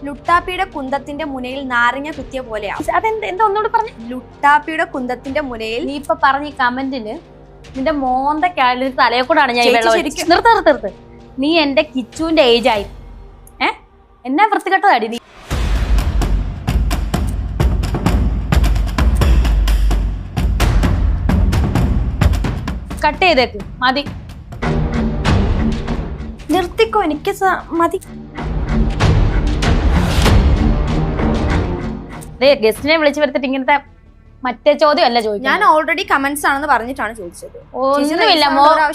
ലുട്ടാപ്പിയുടെ കുന്തത്തിന്റെ മുനയിൽ നാരങ്ങ കുത്തിയ പോലെയാണ് അതെന്ത് എന്താ ഒന്നുകൂടി പറഞ്ഞു? ലുട്ടാപ്പിയുടെ കുന്തത്തിന്റെ മുനയിൽ നീ ഇപ്പൊ പറഞ്ഞ ഈ കമന്റിന് നിന്റെ മോന്ത കാലിന് തലയെ കൂടാണ് ഞാൻ നിർത്ത് നിർത്ത് നീ എന്റെ കിച്ചുവിന്റെ ഏജ് ആയി. ഏ? എന്നാ വൃത്തികെട്ടതാടി നീ. കട്ട് ചെയ്തേക്ക്. മതി. നിർത്തിക്കോ എനിക്ക് സ- മതി ഗസ്റ്റിനെ വിളിച്ചു വരുത്തിട്ട് ഇങ്ങനത്തെ മറ്റേ ചോദ്യം അല്ല ഞാൻ ഓൾറെഡി കമന്റ്സ് ആണെന്ന് പറഞ്ഞിട്ടാണ് ചോദിച്ചത്. ഒന്നുമില്ല.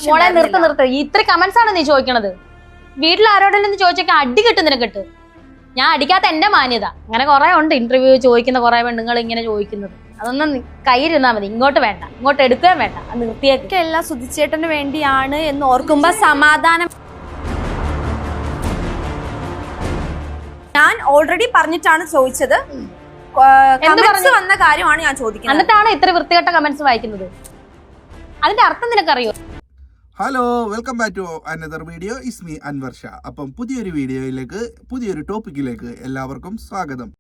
മോളെ നിർത്ത്. നിർത്ത്. ഇത്ര കമന്റ്സ് ആണ് നീ ചോദിക്കണത്? വീട്ടിൽ ആരോടെങ്കിലും ചോദിച്ചൊക്കെ അടി കിട്ടും നിനക്കിട്ട്. ഞാൻ അടിക്കാത്ത എന്റെ മാന്യത. അങ്ങനെ കുറെ ഉണ്ട് ഇന്റർവ്യൂ ചോദിക്കുന്ന കുറെ പെണ്ണുങ്ങൾ ഇങ്ങനെ ചോദിക്കുന്നത്. അതൊന്നും കയ്യിരുന്നാ മതി. ഇങ്ങോട്ട് വേണ്ട. ഇങ്ങോട്ട് എടുക്കുകയും വേണ്ട. നിർത്തിയൊക്കെ. എല്ലാം സുധിച്ചേട്ടന് വേണ്ടിയാണ് എന്ന് ഓർക്കുമ്പോ സമാധാനം. ഞാൻ ഓൾറെഡി പറഞ്ഞിട്ടാണ് ചോദിച്ചത്. കമന്റ്സ്? വന്ന കാര്യമാണ് ഞാൻ ചോദിക്കുന്നത്. എന്നിട്ടാണ് ഇത്ര വൃത്തികെട്ട കമന്റ്സ് വായിക്കുന്നത്. അതിന്റെ അർത്ഥം നിനക്കറിയോ? Hello welcome back to another video is me Anwar Shah അപ്പം പുതിയൊരു വീഡിയോയിലേക്ക് പുതിയൊരു ടോപ്പിക്കിലേക്ക് എല്ലാവർക്കും സ്വാഗതം.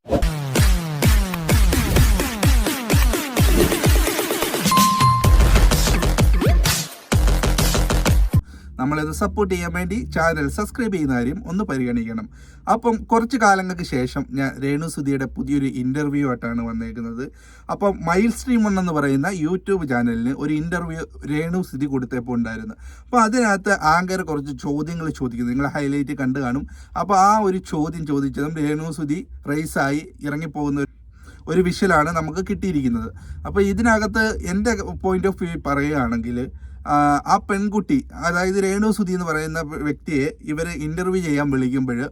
നമ്മളിത് സപ്പോർട്ട് ചെയ്യാൻ വേണ്ടി ചാനൽ സബ്സ്ക്രൈബ് ചെയ്യുന്ന കാര്യം ഒന്ന് പരിഗണിക്കണം. അപ്പം കുറച്ച് കാലങ്ങൾക്ക് ശേഷം ഞാൻ രേണു സുധിയുടെ പുതിയൊരു ഇന്റർവ്യൂ ആയിട്ടാണ് വന്നേക്കുന്നത്. അപ്പം മൈൽ സ്ട്രീം വൺ എന്ന് പറയുന്ന യൂട്യൂബ് ചാനലിന് ഒരു ഇന്റർവ്യൂ രേണു സുധി കൊടുത്തപ്പോൾ ഉണ്ടായിരുന്നു. അപ്പോൾ അതിനകത്ത് ആങ്കർ കുറച്ച് ചോദ്യങ്ങൾ ചോദിക്കുന്നു. നിങ്ങൾ ഹൈലൈറ്റ് കണ്ടു കാണും. അപ്പോൾ ആ ഒരു ചോദ്യം ചോദിച്ചതും രേണു സുധി റേസായി ഇറങ്ങിപ്പോകുന്ന ഒരു- വിഷലാണ് നമുക്ക് കിട്ടിയിരിക്കുന്നത്. അപ്പോൾ ഇതിനകത്ത് എന്റെ പോയിന്റ് ഓഫ് വ്യൂ പറയുകയാണെങ്കിൽ ആ പെൺകുട്ടി അതായത് രേണു സുധി എന്ന് പറയുന്ന വ്യക്തിയെ ഇവർ ഇന്റർവ്യൂ ചെയ്യാൻ വിളിക്കുമ്പോൾ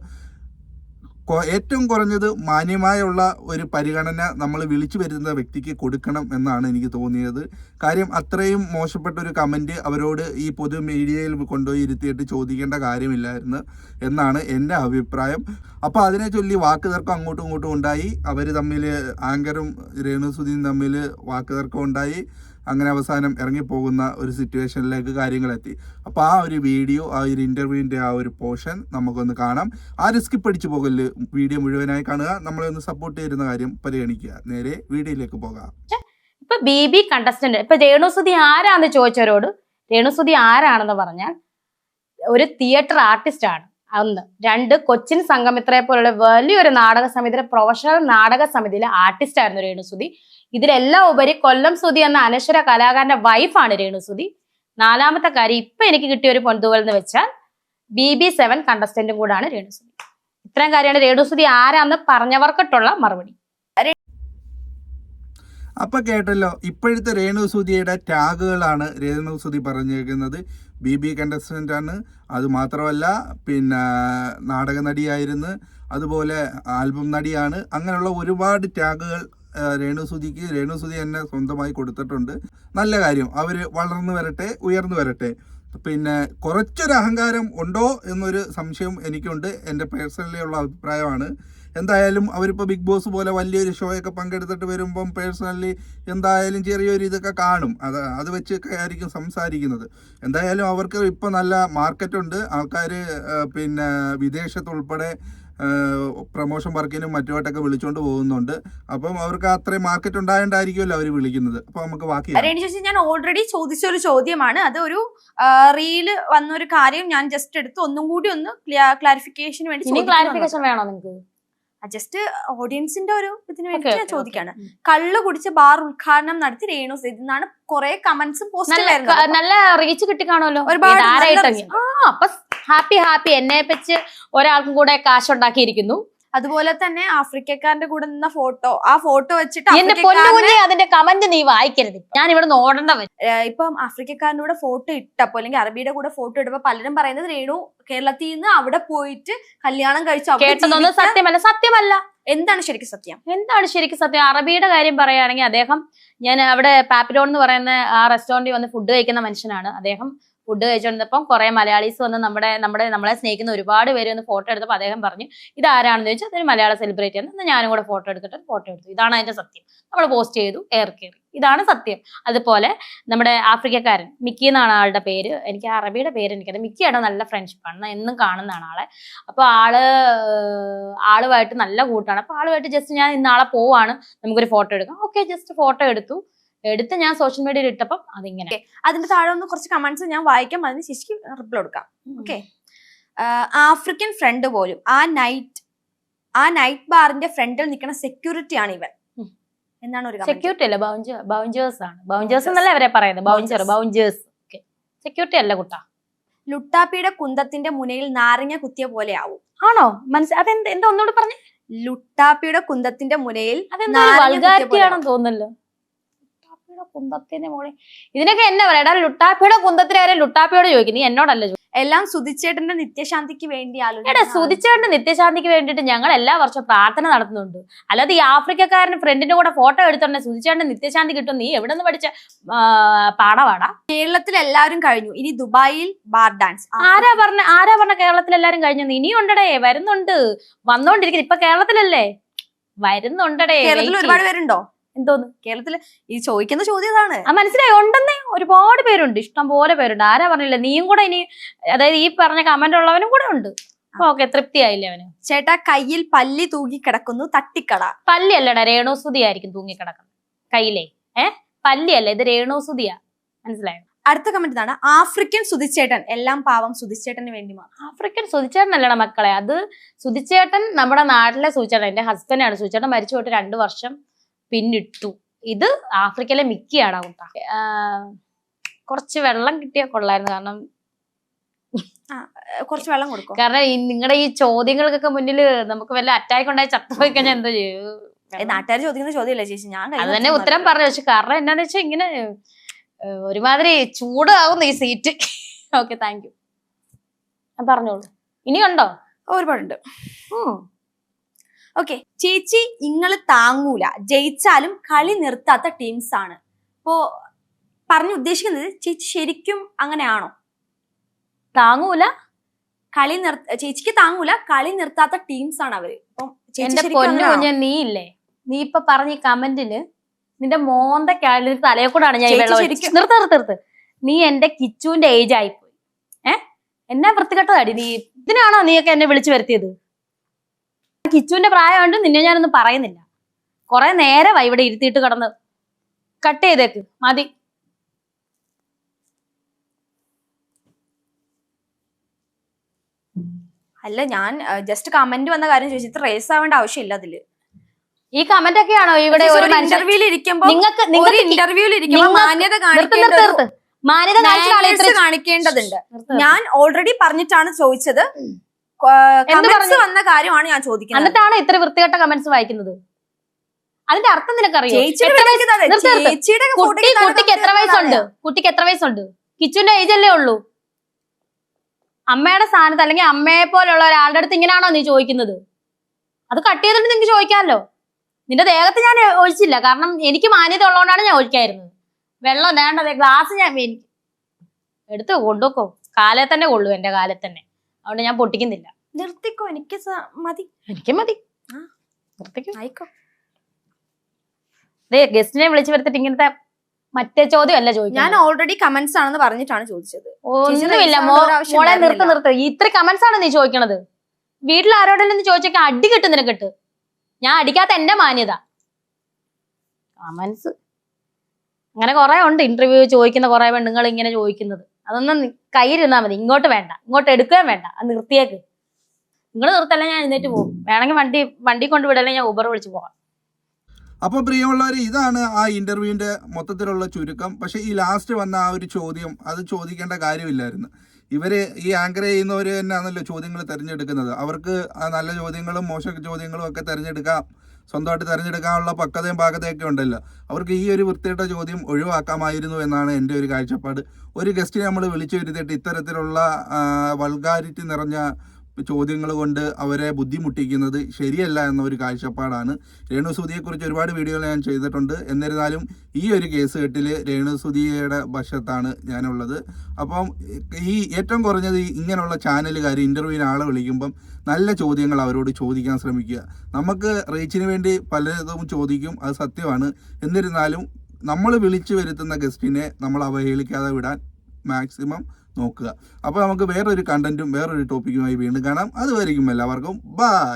ഏറ്റവും കുറഞ്ഞത് മാന്യമായുള്ള ഒരു പരിഗണന നമ്മൾ വിളിച്ചു വരുന്ന വ്യക്തിക്ക് കൊടുക്കണം എന്നാണ് എനിക്ക് തോന്നിയത്. കാര്യം അത്രയും മോശപ്പെട്ട ഒരു കമന്റ് അവരോട് ഈ പൊതു മീഡിയയിൽ കൊണ്ടുപോയി ഇരുത്തിയിട്ട് ചോദിക്കേണ്ട കാര്യമില്ലായിരുന്നു എന്നാണ് എന്റെ അഭിപ്രായം. അപ്പോൾ അതിനെ ചൊല്ലി വാക്ക് തർക്കം അങ്ങോട്ടും ഇങ്ങോട്ടും ഉണ്ടായി. അവർ തമ്മിൽ ആങ്കറും രേണുസുധിയും തമ്മിൽ വാക്ക് തർക്കം ഉണ്ടായി. അങ്ങനെ അവസാനം ഇറങ്ങിപ്പോകുന്ന ഒരു സിറ്റുവേഷനിലേക്ക് കാര്യങ്ങളെത്തി. അപ്പോൾ ആ ഒരു വീഡിയോ ആ ഒരു ഇന്റർവ്യൂവിന്റെ ആ ഒരു പോർഷൻ നമുക്കൊന്ന് കാണാം. ആ റിസ്ക് അടിച്ചു പോകൽ വീഡിയോ മുഴുവനായി കാണുക. നമ്മളെ ഒന്ന് സപ്പോർട്ട് ചെയ്യുന്ന കാര്യം പരിഗണിക്കുക. നേരെ വീഡിയോയിലേക്ക് പോകാം. ഇപ്പൊ ബി ബി കണ്ടസ്റ്റന്റ് ഇപ്പൊ രേണുസുതി ആരാന്ന് ചോദിച്ചവരോട് രേണുസുതി ആരാണെന്ന് പറഞ്ഞാൽ ഒരു തിയേറ്റർ ആർട്ടിസ്റ്റ് ആണ് ഒന്ന് രണ്ട് കൊച്ചിൻ സംഗമിത്രയെ പോലുള്ള വലിയൊരു നാടക സമിതിയിലെ പ്രൊഫഷണൽ നാടക സമിതിയിലെ ആർട്ടിസ്റ്റ് ആയിരുന്നു രേണുസുതി. ഇതിലെല്ലാം ഉപരി കൊല്ലം സുതി എന്ന അനശ്വര കലാകാരന്റെ വൈഫാണ് രേണുസുതി. നാലാമത്തെ കാര്യം ഇപ്പൊ എനിക്ക് കിട്ടിയ ഒരു പൊന്തുകൾ എന്ന് വെച്ചാൽ ബി ബി സെവൻ കണ്ടസ്റ്റന്റും കൂടാണ് രേണുസുതി. ഇത്രയും കാര്യമാണ് രേണുസുതി ആരാന്ന് പറഞ്ഞവർക്കിട്ടുള്ള മറുപടി. അപ്പൊ കേട്ടല്ലോ ഇപ്പോഴത്തെ രേണു സുധിയുടെ ടാഗുകളാണ് രേണു സുധി പറഞ്ഞിരിക്കുന്നത് ബി ബി അത് മാത്രമല്ല പിന്നെ നാടക നടിയായിരുന്നു. അതുപോലെ ആൽബം നടിയാണ്. അങ്ങനെയുള്ള ഒരുപാട് ടാഗുകൾ രേണുസുതിക്ക്. രേണുസുതി തന്നെ സ്വന്തമായി കൊടുത്തിട്ടുണ്ട്. നല്ല കാര്യം. അവർ വളർന്നു വരട്ടെ ഉയർന്നു വരട്ടെ. പിന്നെ കുറച്ചൊരു അഹങ്കാരം ഉണ്ടോ എന്നൊരു സംശയം എനിക്കുണ്ട്. എന്റെ പേഴ്സണലി ഉള്ള അഭിപ്രായമാണ്. എന്തായാലും അവരിപ്പോൾ ബിഗ് ബോസ് പോലെ വലിയൊരു ഷോയൊക്കെ പങ്കെടുത്തിട്ട് വരുമ്പം പേഴ്സണലി എന്തായാലും ചെറിയൊരു ഇതൊക്കെ കാണും. അത് അത് വെച്ചൊക്കെ ആയിരിക്കും സംസാരിക്കുന്നത്. എന്തായാലും അവർക്ക് ഇപ്പോൾ നല്ല മാർക്കറ്റുണ്ട് ആൾക്കാർ പിന്നെ വിദേശത്തുൾപ്പെടെ പ്രൊമോഷൻ വർക്കിനും മറ്റുമായിട്ടൊക്കെ വിളിച്ചുകൊണ്ട് പോകുന്നുണ്ട്. അപ്പം അവർക്ക് അത്രയും മാർക്കറ്റ് ഉണ്ടായതുകൊണ്ടായിരിക്കുമല്ലോ അവർ വിളിക്കുന്നത്. അപ്പൊ നമുക്ക് ബാക്കി ഞാൻ ഓൾറെഡി ചോദിച്ച ഒരു ചോദ്യമാണ്. അത് ഒരു റീൽ വന്ന ഒരു കാര്യം ഞാൻ ജസ്റ്റ് എടുത്ത് ഒന്നും കൂടി ഒന്ന് ക്ലാരിഫിക്കേഷന് വേണ്ടി ഇനി ക്ലാരിഫിക്കേഷൻ വേണോ നിങ്ങൾക്ക് ജസ്റ്റ് ഓഡിയൻസിന്റെ ഒരു ഇതിന് വേണ്ടി ഞാൻ ചോദിക്കാണ്. കള്ളു കുടിച്ച് ബാർ ഉദ്ഘാടനം നടത്തി രേണു സുധി എന്നാണ് കുറെ കമന്റ്സും പോസ്റ്റും നല്ല റീച്ച് കിട്ടി കാണുമല്ലോ ഒരുപാട്. ആ അപ്പൊ ഹാപ്പി ഹാപ്പി. എന്നെ വെച്ച് ഒരാൾക്കും കൂടെ കാശ് ഉണ്ടാക്കിയിരിക്കുന്നു. അതുപോലെ തന്നെ ആഫ്രിക്കക്കാരന്റെ കൂടെ നിന്ന ഫോട്ടോ ആ ഫോട്ടോ വെച്ചിട്ട് എന്റെ അതിന്റെ കമന്റ് നീ വായിക്കരുത്. ഞാൻ ഇവിടെ നിന്ന് ഓടേണ്ട ഇപ്പം ആഫ്രിക്കക്കാരന്റെ കൂടെ ഫോട്ടോ ഇട്ടപ്പോ അല്ലെങ്കിൽ അറബിയുടെ കൂടെ ഫോട്ടോ ഇട്ടപ്പോ പലരും പറയുന്നത് രേണു കേരളത്തിൽ നിന്ന് അവിടെ പോയിട്ട് കല്യാണം കഴിച്ചു കേട്ടതൊന്നും സത്യമല്ല സത്യമല്ല. എന്താണ് ശരിക്കും സത്യം? എന്താണ് ശരിക്കും സത്യം? അറബിയുടെ കാര്യം പറയുകയാണെങ്കിൽ അദ്ദേഹം ഞാൻ അവിടെ പാപ്പിലോൺ എന്ന് പറയുന്ന ആ റെസ്റ്റോറന്റിൽ വന്ന് ഫുഡ് കഴിക്കുന്ന മനുഷ്യനാണ്. അദ്ദേഹം ഫുഡ് കഴിച്ചുകൊണ്ടിരുന്നപ്പം കുറെ മലയാളീസ് വന്ന് നമ്മുടെ നമ്മുടെ നമ്മളെ സ്നേഹിക്കുന്ന ഒരുപാട് പേര് വന്ന് ഫോട്ടോ എടുത്തപ്പോൾ അദ്ദേഹം പറഞ്ഞു ഇത് ആരാണെന്ന് ചോദിച്ചാൽ അതൊരു മലയാള സെലിബ്രിറ്റി ആണ്. എന്നാൽ ഞാനും കൂടെ ഫോട്ടോ എടുത്തിട്ട് ഫോട്ടോ എടുത്തു. ഇതാണ് അതിന്റെ സത്യം. നമ്മൾ പോസ്റ്റ് ചെയ്തു എയർ കയറി ഇതാണ് സത്യം. അതുപോലെ നമ്മുടെ ആഫ്രിക്കക്കാരൻ മിക്കി എന്നാണ് ആളുടെ പേര്. എനിക്ക് അറബിയുടെ പേര് എനിക്കത് മിക്കിയുടെ നല്ല ഫ്രണ്ട്ഷിപ്പാണ് എന്നും കാണുന്നതാണ് ആളെ. അപ്പോൾ ആൾ ആളുമായിട്ട് നല്ല കൂട്ടാണ്. അപ്പോൾ ആളുമായിട്ട് ജസ്റ്റ് ഞാൻ ഇന്നാളെ പോവാണ്. നമുക്കൊരു ഫോട്ടോ എടുക്കാം. ഓക്കെ ജസ്റ്റ് ഫോട്ടോ എടുത്തു. എടുത്ത് ഞാൻ സോഷ്യൽ മീഡിയയിൽ ഇട്ടപ്പം അതിങ്ങനെ. അതിന്റെ താഴെ ഒന്ന് കുറച്ച് കമന്റ്സ് ഞാൻ വായിക്കാം. അതിന് ശിശിക്ക് റിപ്ലൈ കൊടുക്കാം. ഓക്കെ ആഫ്രിക്കൻ ഫ്രണ്ട് പോലും. ആ നൈറ്റ് ആ നൈറ്റ് ബാറിന്റെ ഫ്രണ്ടിൽ നിൽക്കുന്ന സെക്യൂരിറ്റി ആണ് ഇവൻ. എന്നാണ് ഒരു. സെക്യൂരിറ്റി അല്ല? ബൗഞ്ച ബൗഞ്ചേഴ്സ് ആണ്. ബൗഞ്ചേഴ്സ് എന്നല്ല അവരെ പറയുന്നത്? ബൗഞ്ചർ ബൗഞ്ചേഴ്സ് ഓക്കെ സെക്യൂരിറ്റി അല്ല കുട്ടാ. ലുട്ടാപ്പിയുടെ കുന്തത്തിന്റെ മുനയിൽ നാരങ്ങ കുത്തിയ പോലെ ആവും. ആണോ? മനസ്സിൽ അതെന്ത് എന്താ ഒന്നുകൂടി പറഞ്ഞു? ലുട്ടാപ്പിയുടെ കുന്തത്തിന്റെ മുനയിൽ തോന്നുന്നല്ലോ. ലുട്ടാപ്പിയുടെ കുന്തത്തിന്റെ മോളെ ഇതിനൊക്കെ എന്നാ പറയാ? എടാ ലുട്ടാപ്പിയുടെ കുന്തത്തിന് വരെ ലുട്ടാപ്പിയോട് ചോദിക്കും. നീ എന്നോടല്ല. എല്ലാം സുധിച്ചേട്ടന്റെ നിത്യശാന്തിക്ക് വേണ്ടി എടാ സുതിച്ചേട്ടന്റെ നിത്യശാന്തിക്ക് വേണ്ടിയിട്ട് ഞങ്ങൾ എല്ലാ വർഷവും പ്രാർത്ഥന നടത്തുന്നുണ്ട്. അല്ലാതെ ഈ ആഫ്രിക്കക്കാരൻ ഫ്രണ്ടിന്റെ കൂടെ ഫോട്ടോ എടുത്തോണ്ട് സുതിച്ചേട്ടന്റെ നിത്യശാന്തി കിട്ടും. നീ എവിടെ നിന്ന് പഠിച്ച പാടവാടാ കേരളത്തിൽ എല്ലാവരും കഴിഞ്ഞു. ഇനി ദുബായിൽ ബാർ ഡാൻസ്. ആരാ പറഞ്ഞ ആരാ പറഞ്ഞ കേരളത്തിൽ എല്ലാരും കഴിഞ്ഞു? ഇനിയും ഉണ്ടടേ വരുന്നുണ്ട്. വന്നോണ്ടിരിക്കുന്നു. ഇപ്പൊ കേരളത്തിലല്ലേ? വരുന്നുണ്ടടേ. കേരളത്തിൽ ഒരുപാട്. പേരുണ്ടോ? എന്തോന്ന്? കേരളത്തിൽ ഈ ചോദിക്കുന്ന ചോദ്യം ഇതാണ്. ആ മനസ്സിലായി? ഉണ്ടെന്നേ ഒരുപാട് പേരുണ്ട്. ഇഷ്ടം പോലെ പേരുണ്ട്. ആരാ പറഞ്ഞില്ല? നീയും കൂടെ ഇനി അതായത് ഈ പറഞ്ഞ കമന്റ് ഉള്ളവനും കൂടെ ഉണ്ട്. ഓക്കെ തൃപ്തിയായില്ലേ അവന്? ചേട്ടാ കയ്യിൽ പല്ലി തൂങ്ങി കിടക്കുന്നു. തട്ടിക്കട പല്ലി അല്ലടാ രേണുസുതി ആയിരിക്കും തൂങ്ങി കിടക്കുന്നത്. കയ്യിലേ. ഏ? പല്ലി അല്ല ഇത് രേണുസുതിയാ. മനസ്സിലായോ? അടുത്ത കമന്റ് ഇതാണ്. ആഫ്രിക്കൻ സുതിച്ചേട്ടൻ. എല്ലാം പാവം സുതിച്ചേട്ടന് വേണ്ടി മാത്രം. ആഫ്രിക്കൻ സുതിച്ചേട്ടനല്ലടാ മക്കളെ. അത് സുതിച്ചേട്ടൻ നമ്മുടെ നാട്ടിലെ സുതിച്ചേട്ടൻ എന്റെ ഹസ്ബൻഡാണ് സുതിച്ചേട്ടൻ മരിച്ചു പോയിട്ട് രണ്ടു വർഷം. പിന്നിട്ടു. ഇത് ആഫ്രിക്കയിലെ മിക്കിയാണ് കുട്ട കുറച്ച് വെള്ളം കിട്ടിയാൽ കൊള്ളായിരുന്നു. കാരണം കുറച്ച് വെള്ളം കൊടുക്കും. കാരണം ഈ നിങ്ങളുടെ ഈ ചോദ്യങ്ങൾക്കൊക്കെ മുന്നിൽ നമുക്ക് വല്ല അറ്റാക്ക് ഉണ്ടായി ചത്തുപോയി കഴിഞ്ഞാൽ എന്തോ ചെയ്യും? നാട്ടുകാർ ചോദിക്കുന്ന ചോദ്യമല്ലേ ചേച്ചി? ഞാൻ അത് തന്നെ ഉത്തരം പറഞ്ഞു പക്ഷെ കാരണം എന്താന്ന് വെച്ചാൽ ഇങ്ങനെ ഒരുമാതിരി ചൂടാവുന്നു ഈ സീറ്റ്. Okay thank you. പറഞ്ഞോളൂ. ഇനിയുണ്ടോ ഒരുപാടുണ്ട്. ഓക്കെ. ചേച്ചി നിങ്ങൾ താങ്ങൂല. ജയിച്ചാലും കളി നിർത്താത്ത ടീംസ് ആണ്. അപ്പോ പറഞ്ഞു ഉദ്ദേശിക്കുന്നത് ചേച്ചി ശരിക്കും അങ്ങനെയാണോ? താങ്ങൂല കളി നിർ ചേച്ചിക്ക് താങ്ങൂല കളി നിർത്താത്ത ടീംസ് ആണ് അവർ. അപ്പം ചേച്ചി എന്റെ ശരിക്കും പൊന്നു കുഞ്ഞ നീ ഇല്ലേ? നീ ഇപ്പൊ പറഞ്ഞ കമന്റിൽ നിന്റെ മോന്ത കാലിൽ തലയെ കൂടാണ് ഞാൻ. നിർത്ത് നിർത്ത് നിർത്ത്. നീ എന്റെ കിച്ചുവിന്റെ ഏജ് ആയിപ്പോയി. ഏ? എന്നാ വൃത്തികെട്ടതാടി. നീ ഇതിനാണോ നീയൊക്കെ എന്നെ വിളിച്ചു വരുത്തിയത്? കിച്ചുവിന്റെ പ്രായമുണ്ട് നിന്നെ ഞാനൊന്നും പറയുന്നില്ല. കൊറേ നേരമായി ഇവിടെ ഇരുത്തിയിട്ട് കിടന്ന്. കട്ട് ചെയ്തേക്ക്. മതി. അല്ല ഞാൻ ജസ്റ്റ് കമന്റ് വന്ന കാര്യം ചോദിച്ചു. ഇത്ര റേസ് ആവേണ്ട ആവശ്യമില്ല അതിൽ. ഈ കമന്റ് ഒക്കെയാണോ ഇവിടെ ഒരു ഇന്റർവ്യൂവിൽ ഇരിക്കുമ്പോൾ നിങ്ങൾക്ക് ഒരു നിങ്ങൾക്ക് ഇന്റർവ്യൂവിൽ ഇരിക്കുമ്പോ മാന്യത മാന്യത കാണിക്കേണ്ടതുണ്ട്. ഞാൻ ഓൾറെഡി പറഞ്ഞിട്ടാണ് ചോദിച്ചത്. കമന്റ്സ്? വന്ന കാര്യമാണ് ഞാൻ ചോദിക്കുന്നത്. എന്നിട്ടാണ് ഇത്ര വൃത്തികെട്ട കമന്റ്സ് വായിക്കുന്നത്. അതിന്റെ അർത്ഥം നിനക്കറിയോ. കുട്ടി കുട്ടിക്ക് എത്ര വയസ്സുണ്ട്. കുട്ടിക്ക് എത്ര വയസ്സുണ്ട്? കിച്ചുന്റെ ഏജ് അല്ലേ ഉള്ളൂ. അമ്മയുടെ സ്ഥാനത്ത് അല്ലെങ്കിൽ അമ്മയെ പോലുള്ള ഒരാളുടെ അടുത്ത് ഇങ്ങനെയാണോ നീ ചോദിക്കുന്നത്? അത് കട്ട് ചെയ്തിട്ട് നിനക്ക് ചോദിക്കാമല്ലോ. നിന്റെ ദേഹത്ത് ഞാൻ ഒഴിച്ചില്ല. കാരണം എനിക്ക് മാന്യത ഉള്ളതുകൊണ്ടാണ് ഞാൻ ഒഴിക്കായിരുന്നത്. വെള്ളം വേണ്ടത് ഗ്ലാസ് ഞാൻ എടുത്ത് കൊണ്ടുവെക്കോ. കാലേ തന്നെ കൊള്ളു എന്റെ കാലേ തന്നെ. അതുകൊണ്ട് ഞാൻ പൊട്ടിക്കുന്നില്ല. നിർത്തിക്കോ എനിക്ക് മതി. എനിക്ക് മതി. ആ. നിർത്തിക്കോ. ആയിക്കോ. ദേ ഗസ്റ്റിനെ വിളിച്ചു വരുത്തിട്ട് ഇങ്ങനത്തെ മറ്റേ ചോദ്യം അല്ല ഞാൻ ഓൾറെഡി കമന്റ്സ് ആണെന്ന് പറഞ്ഞിട്ടാണ് ചോദിച്ചത്. ഒന്നുമില്ല. മോളെ നിർത്ത് നിർത്ത്. ഇത്ര കമന്റ്സ് ആണ് നീ ചോദിക്കണത്? വീട്ടിൽ ആരോടെങ്കിലും ചോദിച്ചൊക്കെ അടി കിട്ടും നിനക്ക് കിട്ട് ഞാൻ അടിക്കാത്ത എന്റെ മാന്യത. കമന്റ്സ് അങ്ങനെ കുറെ ഉണ്ട്. ഇന്റർവ്യൂ ചോദിക്കുന്ന കുറെ പെണ്ണുങ്ങൾ ഇങ്ങനെ ചോദിക്കുന്നത്. അതൊന്നും നി- കയ്യിലിരുന്നാ മതി. ഇങ്ങോട്ട് വേണ്ട. ഇങ്ങോട്ട് എടുക്കുകയും വേണ്ട. അത് നിർത്തിയേക്ക്. നിങ്ങൾ നിർത്തല്ല ഞാൻ എഴുന്നേറ്റ് പോകും. വേണമെങ്കിൽ വണ്ടി വണ്ടി കൊണ്ടുവിടല്ലേ ഞാൻ ഊബർ വിളിച്ച് പോകാം. അപ്പോൾ പ്രിയമുള്ളവർ ഇതാണ് ആ ഇന്റർവ്യൂവിന്റെ മൊത്തത്തിലുള്ള ചുരുക്കം. പക്ഷേ ഈ ലാസ്റ്റ് വന്ന ആ ഒരു ചോദ്യം അത് ചോദിക്കേണ്ട കാര്യമില്ലായിരുന്നു. ഇവർ ഈ ആങ്കർ ചെയ്യുന്നവര് ചെയ്യുന്നവർ തന്നെയാണല്ലോ ചോദ്യങ്ങൾ തിരഞ്ഞെടുക്കുന്നത്. അവർക്ക് നല്ല ചോദ്യങ്ങളും മോശം ചോദ്യങ്ങളും ഒക്കെ തിരഞ്ഞെടുക്കാം. സ്വന്തമായിട്ട് തിരഞ്ഞെടുക്കാനുള്ള പക്വതയും പാകതയൊക്കെ ഉണ്ടല്ലോ. അവർക്ക് ഈ ഒരു വൃത്തിയുടെ ചോദ്യം ഒഴിവാക്കാമായിരുന്നു എന്നാണ് എന്റെ ഒരു കാഴ്ചപ്പാട്. ഒരു ഗസ്റ്റിനെ നമ്മൾ വിളിച്ചു വരുത്തിയിട്ട് ഇത്തരത്തിലുള്ള വൾഗാരിറ്റി നിറഞ്ഞ ചോദ്യങ്ങൾ കൊണ്ട് അവരെ ബുദ്ധിമുട്ടിക്കുന്നത് ശരിയല്ല എന്ന ഒരു കാഴ്ചപ്പാടാണ് രേണുസുതിയെക്കുറിച്ച് ഒരുപാട് വീഡിയോകൾ ഞാൻ ചെയ്തിട്ടുണ്ട്. എന്നിരുന്നാലും ഈ ഒരു കേസ് കെട്ടിൽ രേണുസുതിയുടെ വശത്താണ് ഞാനുള്ളത്. അപ്പം ഈ ഏറ്റവും കുറഞ്ഞത് ഇങ്ങനെയുള്ള ചാനലുകാർ ഇന്റർവ്യൂവിന് ആളെ വിളിക്കുമ്പം നല്ല ചോദ്യങ്ങൾ അവരോട് ചോദിക്കാൻ ശ്രമിക്കുക. നമുക്ക് റീച്ചിന് വേണ്ടി പലതും ചോദിക്കും അത് സത്യമാണ്. എന്നിരുന്നാലും നമ്മൾ വിളിച്ചു വരുത്തുന്ന ഗസ്റ്റിനെ നമ്മൾ അവഹേളിക്കാതെ വിടാൻ മാക്സിമം നോക്കുക. അപ്പോൾ നമുക്ക് വേറൊരു കണ്ടന്റും വേറൊരു ടോപ്പിക്കുമായി വീണ്ടും കാണാം. അതുവരെയും എല്ലാവർക്കും ബൈ